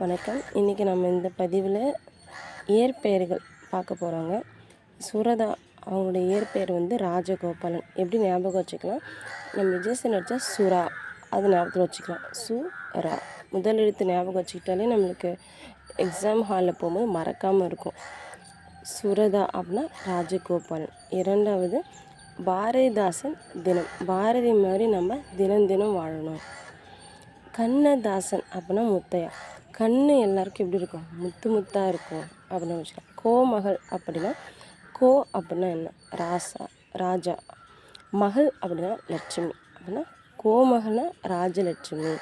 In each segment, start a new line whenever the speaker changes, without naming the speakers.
வணக்கம். இன்றைக்கி நம்ம இந்த பதிவில் இயற்பெயர்கள் பார்க்க போகிறோங்க சுரதா அவங்களுடைய இயற்பெயர் வந்து ராஜகோபாலன். எப்படி ஞாபகம் வச்சுக்கலாம்? நம்ம விஜயசன் நடித்தா சுரா அது ஞாபகத்தில் வச்சுக்கலாம். சு ரா முதல் எழுத்து ஞாபகம் வச்சுக்கிட்டாலே நம்மளுக்கு எக்ஸாம் ஹாலில் போகும்போது மறக்காமல் இருக்கும். சுரதா அப்படின்னா ராஜகோபாலன். இரண்டாவது பாரதிதாசன் தினம். பாரதி மாதிரி நம்ம தினம் தினம் வாழணும். கண்ணதாசன் அப்படின்னா முத்தையா. கண்ணு எல்லாருக்கும் எப்படி இருக்கும்? முத்து முத்தாக இருக்கும் அப்படின்னு வச்சுக்கலாம். கோமகள் அப்படின்னா கோ அப்படின்னா என்ன? ராசா ராஜா. மகள் அப்படின்னா லட்சுமி. அப்படின்னா கோமகள்னா ராஜலட்சுமி.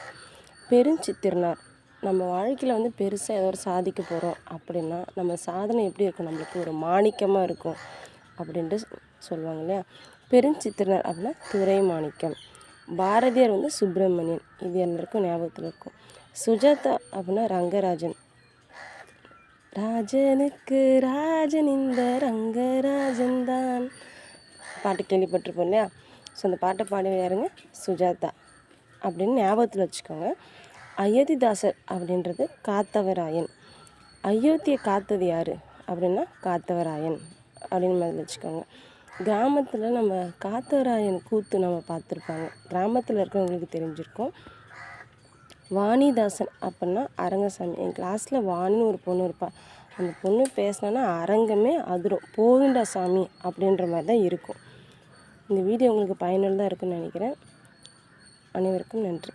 பெருஞ்சித்திரனார் நம்ம வாழ்க்கையில் வந்து பெருசாக ஏதோ ஒரு சாதிக்க போகிறோம் அப்படின்னா நம்ம சாதனை எப்படி இருக்கும்? நம்மளுக்கு ஒரு மாணிக்கமாக இருக்கும் அப்படின்ட்டு சொல்லுவாங்க இல்லையா? பெருஞ்சித்திரனார் அப்படின்னா துறை மாணிக்கம் பாரதியார் வந்து சுப்பிரமணியன். இது எல்லாருக்கும் ஞாபகத்தில் இருக்கும். சுஜாதா அப்படின்னா ரங்கராஜன். ராஜனுக்கு ராஜன் இந்த ரங்கராஜன் தான். பாட்டு கேள்விப்பட்டிருப்போம் இல்லையா? ஸோ அந்த பாட்டை பாடி யாருங்க? சுஜாதா. அப்படின்னு ஞாபகத்தில் வச்சுக்கோங்க. அயோத்திதாசர் அப்படின்றது காத்தவராயன். அயோத்தியை காத்தது யார்? அப்படின்னா காத்தவராயன். அப்படின்னு மாதிரி வச்சுக்கோங்க. கிராமத்தில் நம்ம காத்தவராயன் கூத்து நம்ம பார்த்துருப்பாங்க. கிராமத்தில் இருக்கிறவங்களுக்கு தெரிஞ்சிருக்கோம். வாணிதாசன் அப்படின்னா அரங்கசாமி. என் கிளாஸில் வாணின்னு ஒரு பொண்ணு இருப்பாள் அந்த பொண்ணு பேசினோன்னா அரங்கமே அதிரும். போகிண்டா சாமி அப்படின்ற மாதிரி தான் இருக்கும். இந்த வீடியோ உங்களுக்கு பயனுள்ளதாக இருக்குன்னு நினைக்கிறேன். அனைவருக்கும் நன்றி.